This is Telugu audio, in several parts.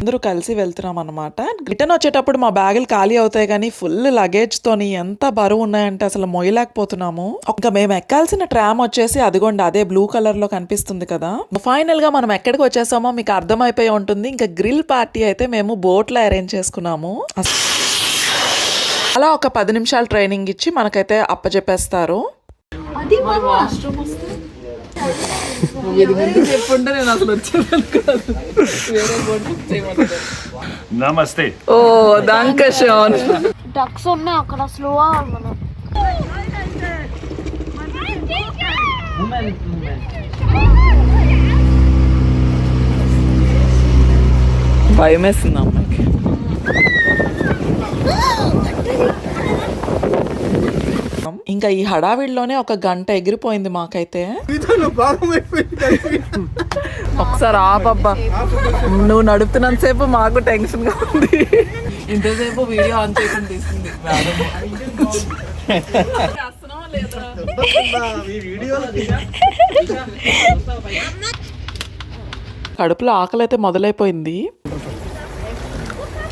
అందరూ కలిసి వెళ్తున్నాం అనమాట రిటర్న్ వచ్చేటప్పుడు మా బ్యాగులు ఖాళీ అవుతాయి కానీ ఫుల్ లగేజ్ తోని ఎంత బరువు ఉన్నాయంటే అసలు మొయ్యలేకపోతున్నాము. ఇంకా మేము ఎక్కాల్సిన ట్రామ్ వచ్చేసి అదిగోండి అదే బ్లూ కలర్లో కనిపిస్తుంది కదా. ఫైనల్గా మనం ఎక్కడికి వచ్చేసామో మీకు అర్థమైపోయి ఉంటుంది. ఇంకా గ్రిల్ పార్టీ అయితే మేము బోట్లో అరేంజ్ చేసుకున్నాము అలా ఒక పది నిమిషాలు ట్రైనింగ్ ఇచ్చి మనకైతే అప్పచెప్పేస్తారు. అది నేను అసలు వచ్చేదాన్ని కాదు వేరే బోట్ చేయమన్నారు Namaste. ఓ దంకషోన్. డక్స్ ఉన్నాయి అక్కడ స్లోగా మనం భయం వేస్తుంది అమ్మాయికి ఇంకా ఈ హడావిడిలోనే ఒక గంట ఎగిరిపోయింది మాకైతే. ఒకసారి ఆపబ్బా నువ్వు నడుపుతున్నంత సేపు మాకు టెన్షన్గా ఉంది. ఇంతసేపు వీడియో ఆన్ చేయకుండా తీసుకుంది కడుపులో ఆకలి అయితే మొదలైపోయింది.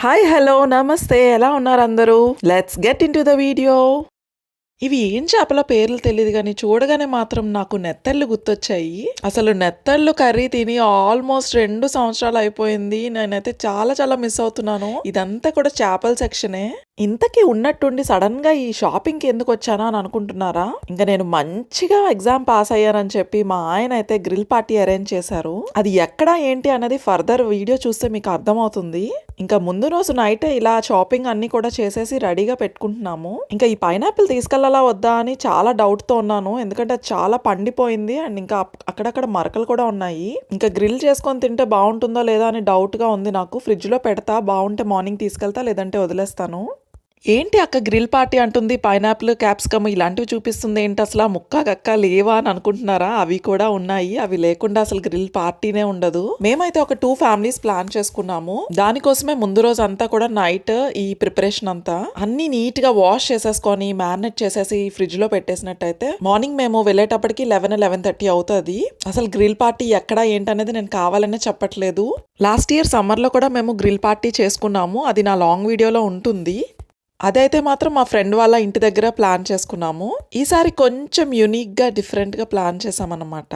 Hi hello namaste. ఎలా ఉన్నారు అందరూ? Let's get into the video ఇవి ఏం చేపల పేర్లు తెలియదు కానీ చూడగానే మాత్రం నాకు నెత్తళ్ళు గుర్తొచ్చాయి. అసలు నెత్తళ్ళు కర్రీ తిని ఆల్మోస్ట్ రెండు సంవత్సరాలు అయిపోయింది. నేనైతే చాలా చాలా మిస్ అవుతున్నాను. ఇదంతా కూడా చేపల సెక్షనే ఇంతకీ ఉన్నట్టుండి సడన్గా ఈ షాపింగ్కి ఎందుకు వచ్చానా అని అనుకుంటున్నారా? ఇంకా నేను మంచిగా ఎగ్జామ్ పాస్ అయ్యానని చెప్పి మా ఆయన అయితే గ్రిల్ పార్టీ అరేంజ్ చేశారు. అది ఎక్కడ ఏంటి అనేది ఫర్దర్ వీడియో చూస్తే మీకు అర్థమవుతుంది. ఇంకా ముందు రోజు నైట్ ఇలా షాపింగ్ అన్ని కూడా చేసేసి రెడీగా పెట్టుకుంటున్నాము. ఇంకా ఈ పైనాపిల్ తీసుకెళ్ళాలా వద్దా అని చాలా డౌట్తో ఉన్నాను. ఎందుకంటే అది చాలా పండిపోయింది అండ్ ఇంకా అక్కడక్కడ మరకలు కూడా ఉన్నాయి. ఇంకా గ్రిల్ చేసుకొని తింటే బాగుంటుందో లేదా అని డౌట్గా ఉంది నాకు. ఫ్రిడ్జ్లో పెడతా బాగుంటే మార్నింగ్ తీసుకెళ్తా లేదంటే వదిలేస్తాను. ఏంటి అక్క గ్రిల్ పార్టీ అంటుంది? పైనాపిల్ క్యాప్సికమ్ ఇలాంటివి చూపిస్తుంది ఏంటి? అసలు ఆ ముక్క గక్క లేవా అని అనుకుంటున్నారా? అవి కూడా ఉన్నాయి. అవి లేకుండా అసలు గ్రిల్ పార్టీనే ఉండదు. మేమైతే ఒక టూ ఫ్యామిలీస్ ప్లాన్ చేసుకున్నాము. దానికోసమే ముందు రోజు అంతా కూడా నైట్ ఈ ప్రిపరేషన్ అంతా. అన్ని నీట్గా వాష్ చేసేసుకొని మ్యారినేట్ చేసేసి ఫ్రిడ్జ్లో పెట్టేసినట్టయితే మార్నింగ్ మేము వెళ్ళేటప్పటికి లెవెన్ లెవెన్ థర్టీ అవుతుంది. అసలు గ్రిల్ పార్టీ ఎక్కడ ఏంటనేది నేను కావాలనే చెప్పట్లేదు. లాస్ట్ ఇయర్ సమ్మర్లో కూడా మేము గ్రిల్ పార్టీ చేసుకున్నాము. అది నా లాంగ్ వీడియోలో ఉంటుంది. అదైతే మాత్రం మా ఫ్రెండ్ వాళ్ళ ఇంటి దగ్గర ప్లాన్ చేసుకున్నాము. ఈసారి కొంచెం యునిక్గా డిఫరెంట్గా ప్లాన్ చేసామన్నమాట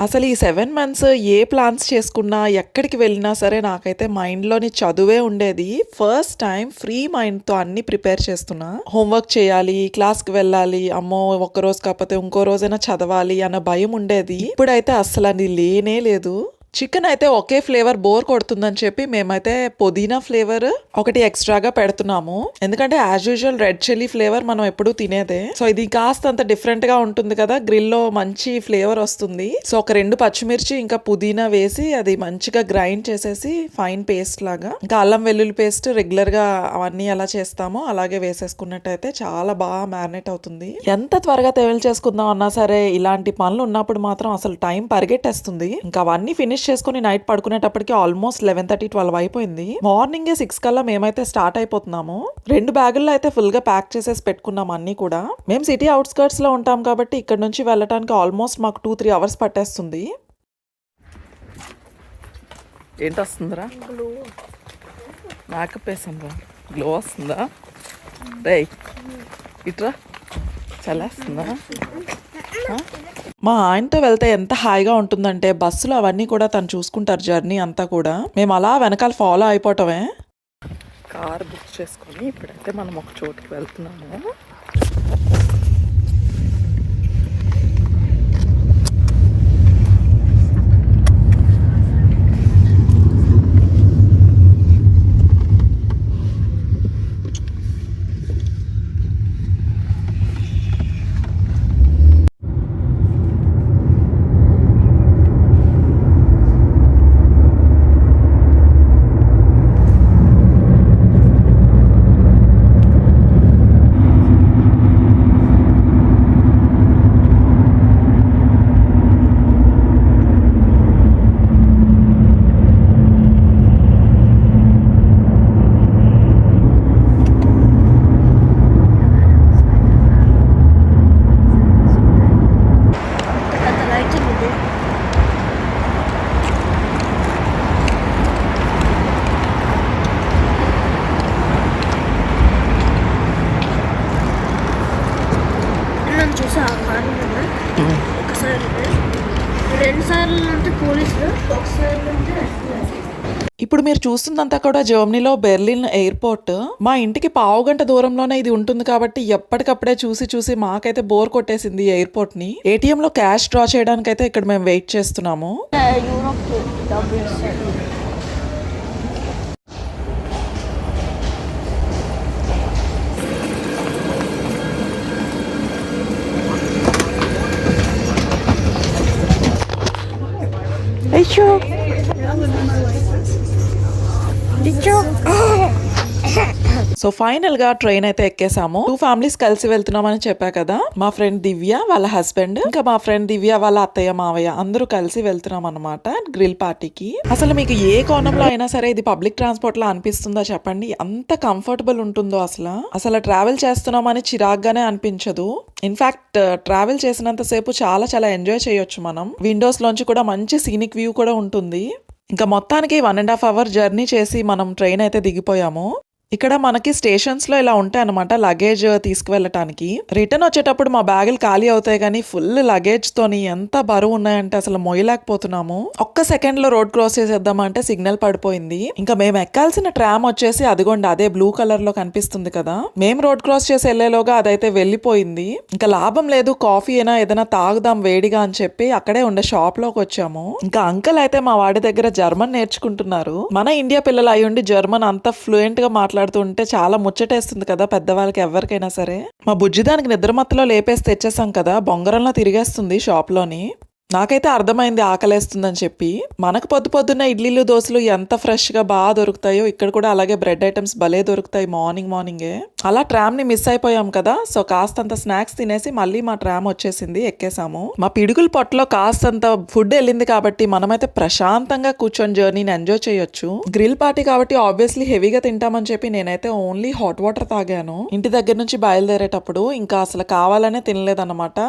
అసలు ఈ సెవెన్ మంత్స్ ఏ ప్లాన్స్ చేసుకున్నా ఎక్కడికి వెళ్ళినా సరే నాకైతే మైండ్లోని చదువే ఉండేది. ఫస్ట్ టైం ఫ్రీ మైండ్తో అన్ని ప్రిపేర్ చేస్తున్నా. హోంవర్క్ చేయాలి క్లాస్కి వెళ్ళాలి అమ్మో ఒక్క రోజు కాకపోతే ఇంకో రోజైనా చదవాలి అన్న భయం ఉండేది. ఇప్పుడైతే అసలు అది లేనే లేదు. చికెన్ అయితే ఒకే ఫ్లేవర్ బోర్ కొడుతుందని చెప్పి మేమైతే పుదీనా ఫ్లేవర్ ఒకటి ఎక్స్ట్రాగా పెడుతున్నాము. ఎందుకంటే as usual red chilli flavour మనం ఎప్పుడూ తినేదే. సో ఇది కాస్త అంత డిఫరెంట్గా ఉంటుంది కదా గ్రిల్లో మంచి ఫ్లేవర్ వస్తుంది. సో ఒక రెండు పచ్చిమిర్చి ఇంకా పుదీనా వేసి అది మంచిగా గ్రైండ్ చేసేసి ఫైన్ పేస్ట్ లాగా. ఇంకా అల్లం వెల్లుల్లి పేస్ట్ రెగ్యులర్గా అవన్నీ ఎలా చేస్తామో అలాగే వేసేసుకున్నట్టయితే చాలా బాగా మ్యారినేట్ అవుతుంది. ఎంత త్వరగా తేవలు చేసుకుందాం అన్నా సరే ఇలాంటి పనులు ఉన్నప్పుడు మాత్రం అసలు టైం పరిగెట్టేస్తుంది. ఇంకా అవన్నీ ఫినిష్ చేసుకుని నైట్ పడుకునేటప్పటికి ఆల్మోస్ట్ లెవెన్ థర్టీ ట్వెల్వ్ అయిపోయింది. మార్నింగ్ సిక్స్ కల్లా మేమైతే స్టార్ట్ అయిపోతున్నాము. రెండు బ్యాగుల్లో అయితే ఫుల్గా ప్యాక్ చేసేసి పెట్టుకున్నాం అన్ని కూడా. మేము సిటీ అవుట్స్కర్ట్స్లో ఉంటాం కాబట్టి ఇక్కడ నుంచి వెళ్ళటానికి ఆల్మోస్ట్ మాకు టూ త్రీ అవర్స్ పట్టేస్తుంది. ఏంటి వస్తుందిరా? మేకప్ వేసాను గ్లో వస్తుందా? రే ఇట్రా. చల్లేస్తుందా? మా ఆయనతో వెళ్తే ఎంత హాయిగా ఉంటుందంటే బస్సులో అవన్నీ కూడా తను చూసుకుంటారు జర్నీ అంతా కూడా. మేము అలా వెనకాల ఫాలో అయిపోవటమే. కార్ బుక్ చేసుకొని ఇప్పుడైతే మనం ఒక చోటుకి వెళ్తున్నాము. ఇప్పుడు మీరు చూస్తుందంతా కూడా జర్మనీలో బెర్లిన్ ఎయిర్పోర్ట్. మా ఇంటికి పావు గంట దూరంలోనే ఇది ఉంటుంది కాబట్టి ఎప్పటికప్పుడే చూసి చూసి మాకైతే బోర్ కొట్టేసింది ఎయిర్పోర్ట్ని ఏటీఎం లో క్యాష్ డ్రా చేయడానికి అయితే ఇక్కడ మేము వెయిట్ చేస్తున్నాము. యూరోప్ సో ఫైనల్గా ట్రైన్ అయితే ఎక్కేసాము. టూ ఫ్యామిలీస్ కలిసి వెళ్తున్నామని చెప్పా కదా. మా ఫ్రెండ్ దివ్య వాళ్ళ హస్బెండ్ ఇంకా మా ఫ్రెండ్ దివ్య వాళ్ళ అత్తయ్య మావయ్య అందరూ కలిసి వెళ్తున్నాం అనమాట గ్రిల్ పార్టీకి అసలు మీకు ఏ కోణంలో అయినా సరే ఇది పబ్లిక్ ట్రాన్స్పోర్ట్ లా అనిపిస్తుందో చెప్పండి? అంత కంఫర్టబుల్ ఉంటుందో అసలు. అసలు ట్రావెల్ చేస్తున్నామని చిరాగ్గానే అనిపించదు. ఇన్ఫాక్ట్ ట్రావెల్ చేసినంత సేపు చాలా చాలా ఎంజాయ్ చేయొచ్చు మనం. విండోస్ లోంచి కూడా మంచి సీనిక్ వ్యూ కూడా ఉంటుంది. ఇంకా మొత్తానికి one and half hour journey చేసి మనం ట్రైన్ అయితే దిగిపోయాము. ఇక్కడ మనకి స్టేషన్స్లో ఇలా ఉంటాయి అనమాట లగేజ్ తీసుకువెళ్ళటానికి. రిటర్న్ వచ్చేటప్పుడు మా బ్యాగులు ఖాళీ అవుతాయి కానీ ఫుల్ లగేజ్ తోని ఎంత బరువు ఉన్నాయంటే అసలు మొయ్యలేకపోతున్నాము. ఒక్క సెకండ్లో రోడ్ క్రాస్ చేసేద్దామంటే సిగ్నల్ పడిపోయింది. ఇంకా మేము ఎక్కాల్సిన ట్రామ్ వచ్చేసి అదిగోండి అదే బ్లూ కలర్లో కనిపిస్తుంది కదా. మేము రోడ్ క్రాస్ చేసి వెళ్ళేలోగా అదైతే వెళ్ళిపోయింది. ఇంకా లాభం లేదు కాఫీ అయినా ఏదైనా తాగుదాం వేడిగా అని చెప్పి అక్కడే ఉండే షాప్లోకి వచ్చాము. ఇంకా అంకల్ అయితే మా వాడి దగ్గర జర్మన్ నేర్చుకుంటున్నారు. మన ఇండియా పిల్లలు అయి ఉండి జర్మన్ అంత ఫ్లూయెంట్ మాట్లాడుతూ మాట్లాడుతుంటే చాలా ముచ్చటేస్తుంది కదా పెద్దవాళ్ళకి ఎవరికైనా సరే. మా బుజ్జిదానికి నిద్రమత్తలో లేపేసి తెచ్చేసాం కదా బొంగరంలో తిరిగేస్తుంది షాప్లోని. నాకైతే అర్థమైంది ఆకలేస్తుందని చెప్పి. మనకు పొద్దు పొద్దున్న ఇడ్లీలు దోశలు ఎంత ఫ్రెష్గా బాగా దొరుకుతాయో ఇక్కడ కూడా అలాగే బ్రెడ్ ఐటమ్స్ భలే దొరుకుతాయి మార్నింగ్ మార్నింగే. అలా ట్రామ్ని మిస్ అయిపోయాం కదా సో కాస్తంత స్నాక్స్ తినేసి మళ్ళీ మా ట్రామ్ వచ్చేసింది ఎక్కేసాము. మా పిడుగుల పొట్టలో కాస్తంత ఫుడ్ వెళ్ళింది కాబట్టి మనమైతే ప్రశాంతంగా కూర్చొని జర్నీని ఎంజాయ్ చేయొచ్చు. గ్రిల్ పార్టీ కాబట్టి ఆబ్వియస్లీ హెవీగా తింటామని చెప్పి నేనైతే ఓన్లీ హాట్ వాటర్ తాగాను. ఇంటి దగ్గర నుంచి బయలుదేరేటప్పుడు ఇంకా అసలు కావాలనే తినలేదన్నమాట.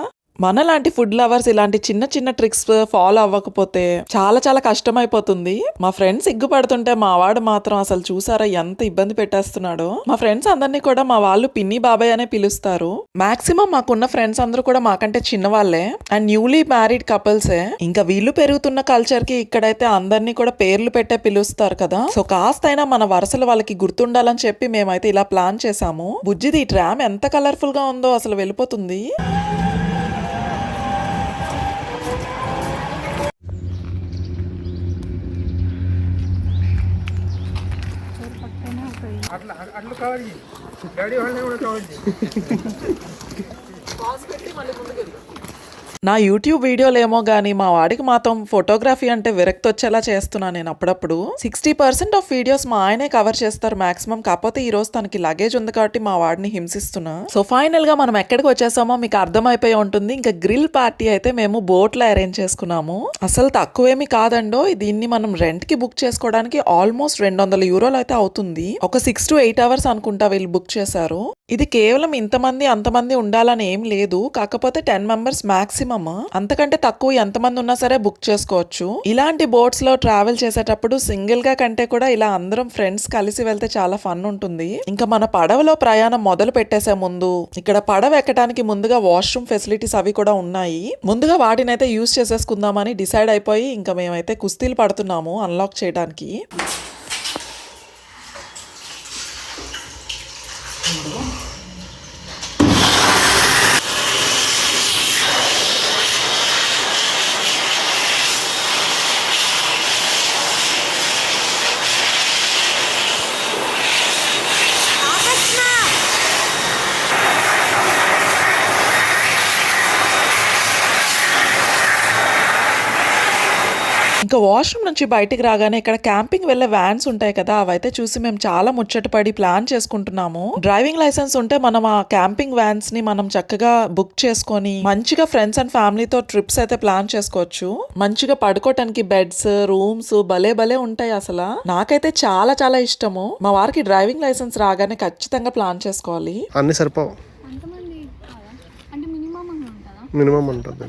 మనలాంటి ఫుడ్ లవర్స్ ఇలాంటి చిన్న చిన్న ట్రిక్స్ ఫాలో అవ్వకపోతే చాలా చాలా కష్టం అయిపోతుంది మా ఫ్రెండ్స్ సిగ్గుపడుతుంటే మా వాడు మాత్రం అసలు చూసారా ఎంత ఇబ్బంది పెట్టేస్తున్నాడో. మా ఫ్రెండ్స్ అందరినీ కూడా మా వాళ్ళు పిన్ని బాబాయ్ అనే పిలుస్తారు. మాక్సిమం మాకున్న ఫ్రెండ్స్ అందరూ కూడా మాకంటే చిన్నవాళ్ళే అండ్ న్యూలీ మ్యారీడ్ కపుల్సే ఇంకా వీళ్ళు పెరుగుతున్న కల్చర్కి ఇక్కడైతే అందరినీ కూడా పేర్లు పెట్టే పిలుస్తారు కదా. సో కాస్తైనా మన వరుసలు వాళ్ళకి గుర్తుండాలని చెప్పి మేమైతే ఇలా ప్లాన్ చేసాము బుజ్జిది ఈ ట్రామ్ ఎంత కలర్ఫుల్గా ఉందో అసలు వెళ్ళిపోతుంది. అట్లా అట్లు కవర్ చేయి డాడీ వాళ్ళని కూడా కవర్ చేయి నా యూట్యూబ్ వీడియోలు ఏమో మా వాడికి మాత్రం ఫోటోగ్రఫీ అంటే విరక్తి వచ్చేలా చేస్తున్నాను నేను అప్పుడప్పుడు. సిక్స్టీ పర్సెంట్ ఆఫ్ వీడియోస్ మా ఆయనే కవర్ చేస్తారు మాక్సిమం. కాకపోతే ఈ రోజు తనకి లగేజ్ ఉంది కాబట్టి మా వాడిని హింసిస్తున్నా. సో ఫైనల్గా మనం ఎక్కడికి వచ్చేసామో మీకు అర్థమైపోయి ఉంటుంది. ఇంకా గ్రిల్ పార్టీ అయితే మేము బోట్లో అరేంజ్ చేసుకున్నాము. అసలు తక్కువేమి కాదండో దీన్ని మనం రెంట్కి బుక్ చేసుకోవడానికి ఆల్మోస్ట్ రెండు వందల యూరోలు అయితే అవుతుంది. ఒక సిక్స్ టు ఎయిట్ అవర్స్ అనుకుంటా వీళ్ళు బుక్ చేశారు. ఇది కేవలం ఇంతమంది అంతమంది ఉండాలని ఏం లేదు. కాకపోతే టెన్ మెంబర్స్ మాక్సిమం. అంతకంటే తక్కువ ఎంతమంది ఉన్నా సరే బుక్ చేసుకోవచ్చు. ఇలాంటి బోట్స్లో ట్రావెల్ చేసేటప్పుడు సింగిల్గా కంటే కూడా ఇలా అందరం ఫ్రెండ్స్ కలిసి వెళ్తే చాలా ఫన్ ఉంటుంది. ఇంకా మన పడవలో ప్రయాణం మొదలు పెట్టేసే ముందు ఇక్కడ పడవ ఎక్కడానికి ముందుగా వాష్రూమ్ ఫెసిలిటీస్ అవి కూడా ఉన్నాయి. ముందుగా వాటినైతే యూస్ చేసేసుకుందామని డిసైడ్ అయిపోయి ఇంకా మేమైతే కుస్తీలు పడుతున్నాము అన్లాక్ చేయడానికి. ఇంకా వాష్రూమ్ నుంచి బయటికి రాగానే ఇక్కడ క్యాంపింగ్ వెళ్ళే వ్యాన్స్ ఉంటాయి కదా అవైతే చూసి మేము చాలా ముచ్చటపడి ప్లాన్ చేసుకుంటున్నాము. డ్రైవింగ్ లైసెన్స్ ఉంటే మనం ఆ క్యాంపింగ్ వ్యాన్స్ని మనం చక్కగా బుక్ చేసుకొని మంచిగా ఫ్రెండ్స్ అండ్ ఫ్యామిలీతో ట్రిప్స్ అయితే ప్లాన్ చేసుకోవచ్చు. మంచిగా పడుకోవటానికి బెడ్స్ రూమ్స్ భలే భలే ఉంటాయి అసలు. నాకైతే చాలా చాలా ఇష్టము. మా వారికి డ్రైవింగ్ లైసెన్స్ రాగానే ఖచ్చితంగా ప్లాన్ చేసుకోవాలి. అన్నీ సరిపోవు. మినిమం ఉంటుంది?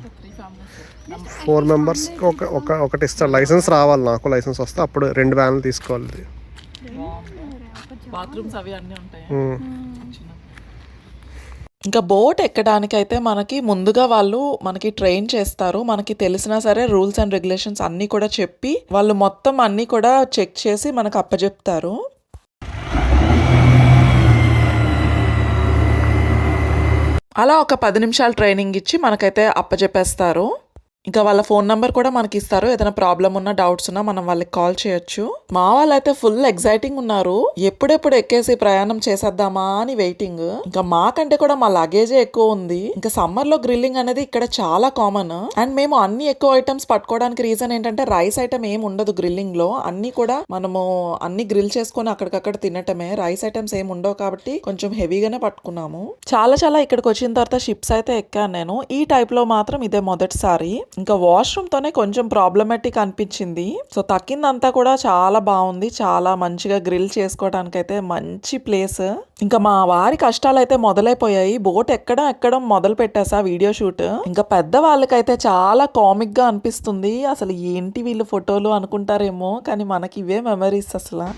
ఫోర్ మెంబర్స్ ఒక ఒక ఒకటి ఇస్తాడు లైసెన్స్ రావాలి నాకు. లైసెన్స్ వస్తే అప్పుడు రెండు వ్యాన్లు తీసుకోవాలి. బాత్రూమ్స్ అవి అన్నీ ఉంటాయి. ఇంకా బోట్ ఎక్కడానికి అయితే మనకి ముందుగా వాళ్ళు మనకి ట్రైన్ చేస్తారు మనకి తెలిసినా సరే రూల్స్ అండ్ రెగ్యులేషన్స్ అన్నీ కూడా చెప్పి వాళ్ళు మొత్తం అన్నీ కూడా చెక్ చేసి మనకు అప్పచెప్తారు అలా ఒక పది నిమిషాలు ట్రైనింగ్ ఇచ్చి మనకైతే అప్పచెప్పేస్తారు ఇంకా వాళ్ళ ఫోన్ నెంబర్ కూడా మనకి ఇస్తారు ఏదైనా ప్రాబ్లం ఉన్నా డౌట్స్ ఉన్నా మనం వాళ్ళకి కాల్ చేయొచ్చు. మా వాళ్ళైతే ఫుల్ ఎగ్జైటింగ్ ఉన్నారు. ఎప్పుడెప్పుడు ఎక్కేసి ప్రయాణం చేసేద్దామా అని వెయిటింగ్. ఇంకా మాకంటే కూడా మా లగేజే ఎక్కువ ఉంది. ఇంకా సమ్మర్లో గ్రిల్లింగ్ అనేది ఇక్కడ చాలా కామన్. అండ్ మేము అన్ని ఎక్కువ ఐటమ్స్ పట్టుకోవడానికి రీజన్ ఏంటంటే రైస్ ఐటమ్ ఏం ఉండదు గ్రిల్లింగ్లో అన్ని కూడా మనము అన్ని గ్రిల్ చేసుకొని అక్కడికక్కడ తినటమే. రైస్ ఐటమ్స్ ఏం ఉండవు కాబట్టి కొంచెం హెవీగానే పట్టుకున్నాము. చాలా చాలా ఇక్కడికి వచ్చిన తర్వాత షిప్స్ అయితే ఎక్కాను నేను. ఈ టైప్లో మాత్రం ఇదే మొదటిసారి. ఇంకా వాష్రూమ్తోనే కొంచెం ప్రాబ్లమెటిక్ అనిపించింది. సో తక్కిందంతా కూడా చాలా బాగుంది. చాలా మంచిగా గ్రిల్ చేసుకోవడానికి అయితే మంచి ప్లేస్ ఇంకా మా వారి కష్టాలు అయితే మొదలైపోయాయి. బోట్ ఎక్కడం ఎక్కడం మొదలు పెట్టేసా వీడియో షూట్ ఇంకా పెద్ద వాళ్ళకైతే చాలా కామిక్గా అనిపిస్తుంది. అసలు ఏంటి వీళ్ళు ఫోటోలు అనుకుంటారేమో కానీ మనకి ఇవే మెమరీస్ అసలు.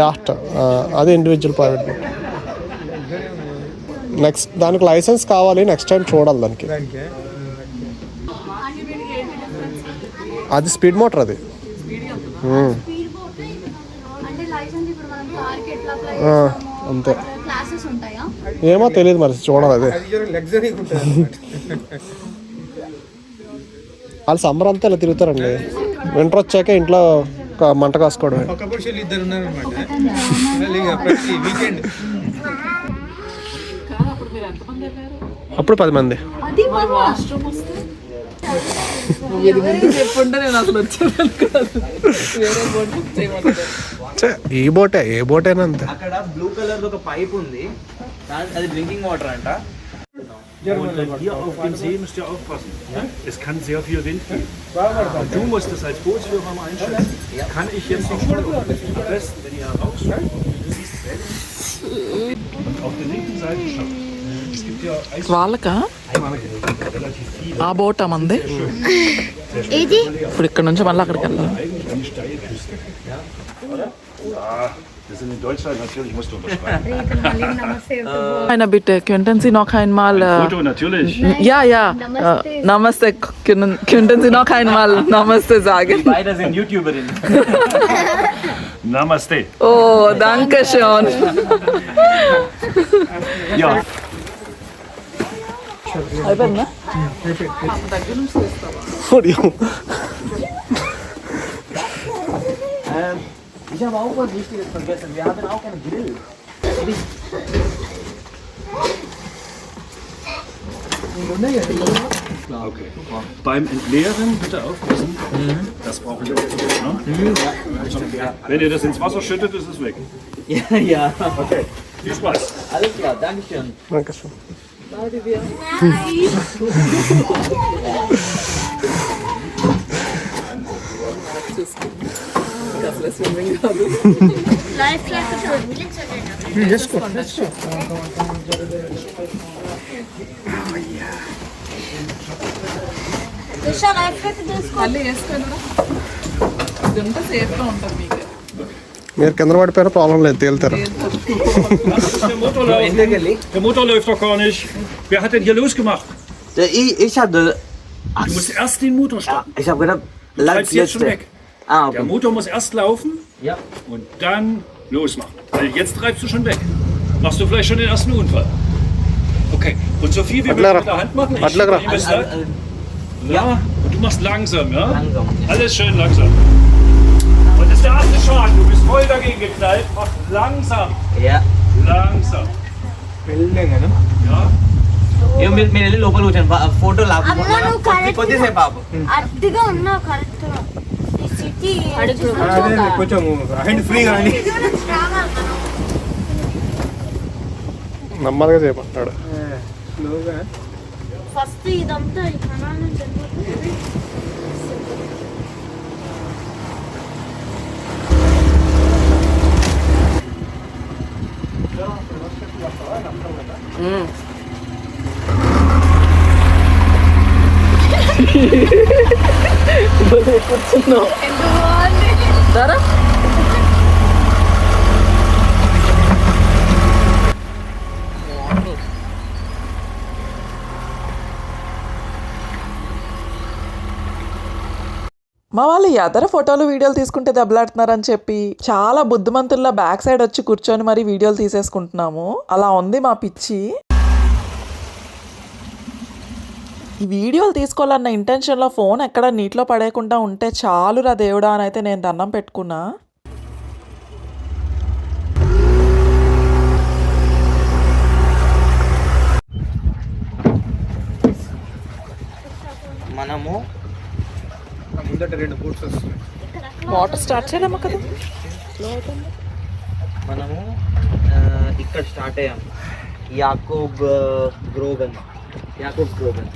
యాక్ట్ అది ఇండివిజువల్ ప్రైవేట్ బోట్ నెక్స్ట్ దానికి లైసెన్స్ కావాలి నెక్స్ట్ టైం చూడాలి దానికి. అది స్పీడ్ మోటార్ అది. చేస్తామో అంతే. ఏమో తెలియదు మరి చూడాలి అదే. వాళ్ళు సమ్మర్ అంతా ఇలా తిరుగుతారండి. వింటర్ వచ్చాక ఇంట్లో ఒక మంట కాసుకోవడమే. అప్పుడు పది మంది. అది మన ఛే, ఈ బోటే ఏ బోటైనా అంతే. అక్కడ బ్లూ కలర్ ఒక పైప్ ఉంది. అది డ్రింకింగ్ వాటర్ అంట. Und hier auf dem See müsst ihr aufpassen. Es kann sehr viel Wind geben. Und du musst es als Bootsführer mal einschätzen. Kann ich jetzt noch schnell auf Am besten, wenn ihr rausschreibt, auf der linken Seite schaut. Es gibt ja Eis వాళ్ళకా relativ viel. ఆ బోట్ మంది ఏది ఇప్పుడు ఇక్కడ నుంచి మళ్ళీ అక్కడికి వెళ్ళాలి Eigentlich eine Steilküste. Oder? Ja, wir sind in Deutschland, natürlich musst du unterschreiben. Eine bitte, könnten Sie noch einmal. Äh, Foto natürlich. ja, ja. Namaste. Äh, Namaste. Können, könnten Sie noch einmal Namaste sagen? beide sind YouTuberinnen. Namaste. Oh, danke schön. Ja, అయిపోయిందా Ähm, ich habe auch was Wichtiges vergessen. Wir haben auch einen Grill. okay. Beim Entleeren bitte aufpassen. Das brauchen wir. Ne? Wenn ihr das ins Wasser schüttet, ist es weg. Ja, ja. Okay, viel Spaß. Alles klar, Dankeschön. Dankeschön. Life life తీసుకో మళ్ళీ వేసుకొని ఇదంతా సేఫ్గా ఉంటుంది మీకు మీరు కింద పడిపోయినా ప్రాబ్లం లేదు తేలుతారు Der Motor, läuft. Der Motor läuft doch gar nicht. Wer hat denn hier losgemacht? Ich, ich hatte. Du musst erst den Motor starten. Ich habe gedacht, Du bleibst jetzt schon weg. Ah, Der okay. Motor muss erst laufen Ja. und dann losmachen. Weil jetzt treibst du schon weg. Machst du vielleicht schon den ersten Unfall. Okay. Und so viel wie möglich Adler. mit der Hand machen. Ich Adler. schieb die bis Al- da. al- Ja. Und du machst langsam, ja? Langsam. Alles schön langsam. Und das ist der erste Schaden. Du bist voll dagegen geknallt. Mach langsam. Ja. Langsam. వెళ్ళాం కదా Ja. ఇక మీరు మీరు వెళ్ళి లోపల కూర్చోండి ఫోటో లాభం అమ్మ, నువ్వు correct కొద్దిసేపు బాబు అడ్డుగా ఉన్నావు కరెక్ట్ ఈ సిటీ అదే కొంచెం హ్యాండ్ ఫ్రీ కానీ నెమ్మదిగా చేయమంటాడు. స్లోగా ఫస్ట్ ఇదంతా ఈ కూర్చున్నావు ధర మా వాళ్ళు ఎదర ఫోటోలు వీడియోలు తీసుకుంటే దెబ్బలాడుతున్నారని చెప్పి చాలా బుద్ధిమంతుల్లో బ్యాక్ సైడ్ వచ్చి కూర్చొని మరి వీడియోలు తీసేసుకుంటున్నాము. అలా ఉంది మా పిచ్చి. ఈ వీడియోలు తీసుకోవాలన్న ఇంటెన్షన్లో ఫోన్ ఎక్కడ నీటిలో పడేయకుండా ఉంటే చాలురా దేవుడా అని అయితే నేను దండం పెట్టుకున్నా. మనము ముందట రెండు బూట్స్ వస్తున్నాయి. వాటర్ స్టార్ట్ చేయడమా కదా? మనము ఇక్కడ స్టార్ట్ అయ్యాం యాకోబ్ గ్రోగన్. యాకోబ్ గ్రోగన్.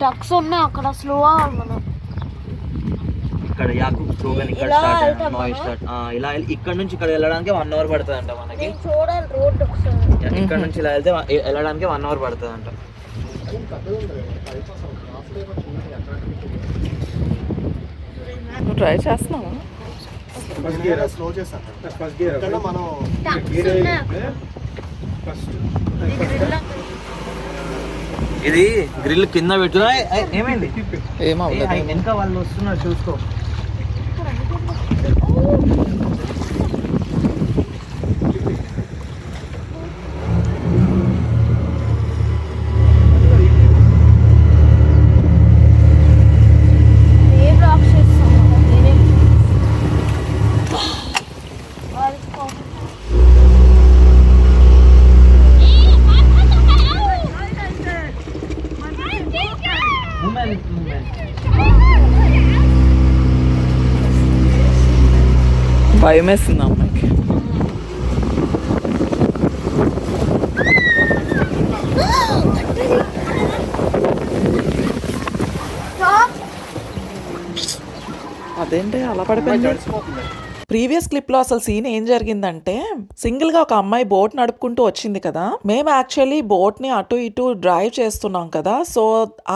డక్స్ ఉన్నాయి అక్కడ స్లో అవ్వాలి మనం ఇక్కడ యాకూబ్ గ్రోగన్ ఇక్కడ స్టార్ట్? నాయిస్ స్టార్ట్ ఆ, ఇలా ఇక్కడ నుంచి ఇక్కడ వెళ్ళడానికి వన్ అవర్ పడుతుంది అంట మనకి చూడాలి రోడ్ ఒకసారి ఇక్కడ నుంచి ఇలా వెళ్తే వెళ్ళడానికి వన్ అవర్ పడుతుంది అంట నువ్వు ట్రై చేస్తున్నావా? ఫస్ట్ గేర్ స్లో చేస్తాను ఫస్ట్ గేర్ మనం ఫస్ట్ ఇది గ్రిల్ కింద పెట్టు ఏమైంది? ఆయన వెనక వాళ్ళు వస్తున్నారు చూసుకో ఏ బ్లాక్ చేస్తాం నేనే వాళ్ళకి కోపం. మూమెంట్ మూమెంట్ భయం వేస్తుంది అమ్మాయికి అదేంటి? అలా పడిపోయింది? ప్రీవియస్ క్లిప్లో అసలు సీన్ ఏం జరిగిందంటే సింగిల్గా ఒక అమ్మాయి బోట్ నడుపుకుంటూ వచ్చింది కదా మేము యాక్చువల్లీ బోట్ని అటు ఇటు డ్రైవ్ చేస్తున్నాం కదా సో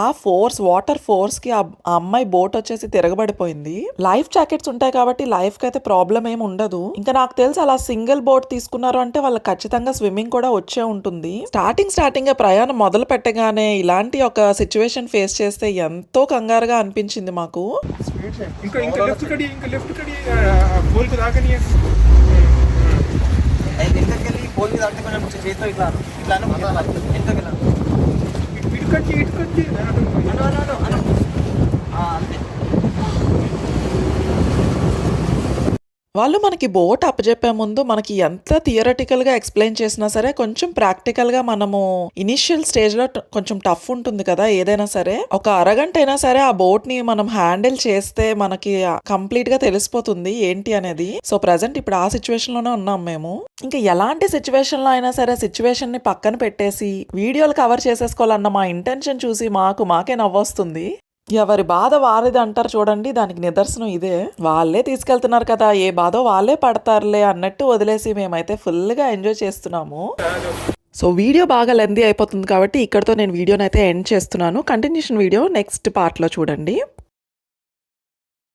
ఆ ఫోర్స్ వాటర్ ఫోర్స్కి ఆ అమ్మాయి బోట్ వచ్చేసి తిరగబడిపోయింది. లైఫ్ జాకెట్స్ ఉంటాయి కాబట్టి లైఫ్కి అయితే ప్రాబ్లం ఏమి ఉండదు. ఇంకా నాకు తెలిసి అలా సింగిల్ బోట్ తీసుకున్నారు అంటే వాళ్ళకి ఖచ్చితంగా స్విమ్మింగ్ కూడా వచ్చే ఉంటుంది. స్టార్టింగ్ స్టార్టింగ్ ప్రయాణం మొదలు పెట్టగానే ఇలాంటి ఒక సిచ్యువేషన్ ఫేస్ చేస్తే ఎంతో కంగారుగా అనిపించింది మాకు. ఇంకా ఇంకా లెఫ్ట్ కడి ఇంకా లెఫ్ట్ కడి పోల్కి దాకని వెనకకి వెళ్ళి పోల్ మీద అంటే కొంచెం చేతితో ఇట్లా అను. ఇట్లా అను, అను. వెనకకి వెళ్ళాను ఇటు కచ్చి ఇటు కచ్చి అంతే వాళ్ళు మనకి బోట్ అప్పచెప్పే ముందు మనకి ఎంత థియరటికల్గా ఎక్స్ప్లెయిన్ చేసినా సరే కొంచెం ప్రాక్టికల్గా మనము ఇనిషియల్ స్టేజ్లో కొంచెం టఫ్ ఉంటుంది కదా ఏదైనా సరే. ఒక అరగంట అయినా సరే ఆ బోట్ని మనం హ్యాండిల్ చేస్తే మనకి కంప్లీట్గా తెలిసిపోతుంది ఏంటి అనేది. సో ప్రజెంట్ ఇప్పుడు ఆ సిచ్యువేషన్లోనే ఉన్నాం మేము. ఇంకా ఎలాంటి సిచ్యువేషన్లో అయినా సరే సిచ్యువేషన్ని పక్కన పెట్టేసి వీడియోలు కవర్ చేసేసుకోవాలన్న మా ఇంటెన్షన్ చూసి మాకు మాకే నవ్వొస్తుంది. ఎవరి బాధ వారిది అంటారు చూడండి దానికి నిదర్శనం ఇదే. వాళ్ళే తీసుకెళ్తున్నారు కదా ఏ బాధో వాళ్ళే పడతారులే అన్నట్టు వదిలేసి మేమైతే ఫుల్గా ఎంజాయ్ చేస్తున్నాము. సో వీడియో బాగా లెందీ అయిపోతుంది కాబట్టి ఇక్కడతో నేను వీడియోని అయితే ఎండ్ చేస్తున్నాను. కంటిన్యూషన్ వీడియో నెక్స్ట్ పార్ట్లో చూడండి.